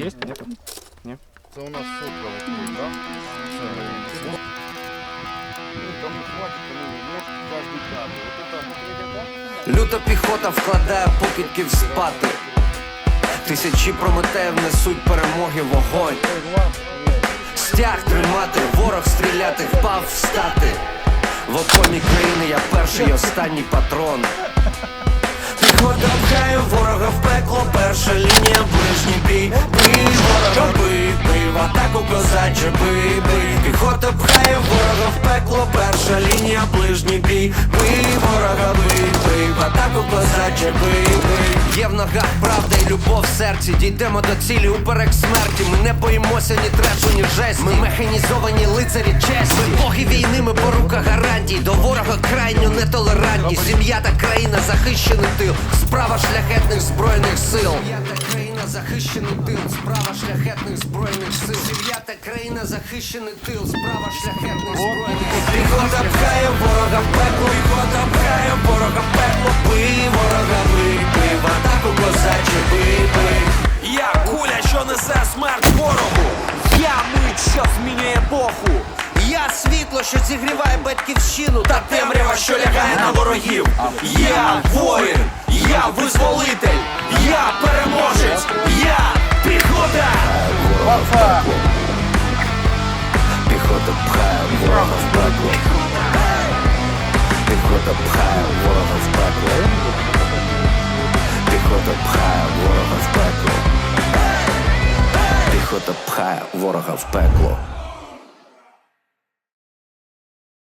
Есть? Нет? Ні? Це у нас сотка вот, да? Це, ну, там не хватит, тому может каждый кадр. Вот это Люта піхота вкладає покидьків спати. Тисячі прометеїв несуть перемоги вогонь. Стяг тримати, ворог стріляти, впав встати. В окомі країни я перший і останній патрон. Піхота пхає ворога в пекло, перша лінія, ближній бій, атаку козачі бий, бий. Піхота пхає ворога в пекло, перша лінія, ближній бій, козаче, бий. Є в ногах правда і любов в серці, дійдемо до цілі уперек смерті. Ми не боїмося ні трешу, ні жесті. Ми механізовані лицарі честі. Ми боги війни, ми порука гарантій. До ворога крайньо нетолерантні. Сім'я та країна захищений тил. Справа шляхетних збройних сил. Сім'я та країна захищений тил. Справа шляхетних збройних сил. Сім'я та країна захищений тил. Справа шляхетних збройних сил. Що зігріває батьківщину Та темрява, що лягає на ворогів. Я воїн, я визволитель, я переможець, я піхота. Піхота пхає ворога в пекло. Піхота пхає ворога в пекло. Піхота пхає ворога в пекло. Піхота пхає ворога в пекло.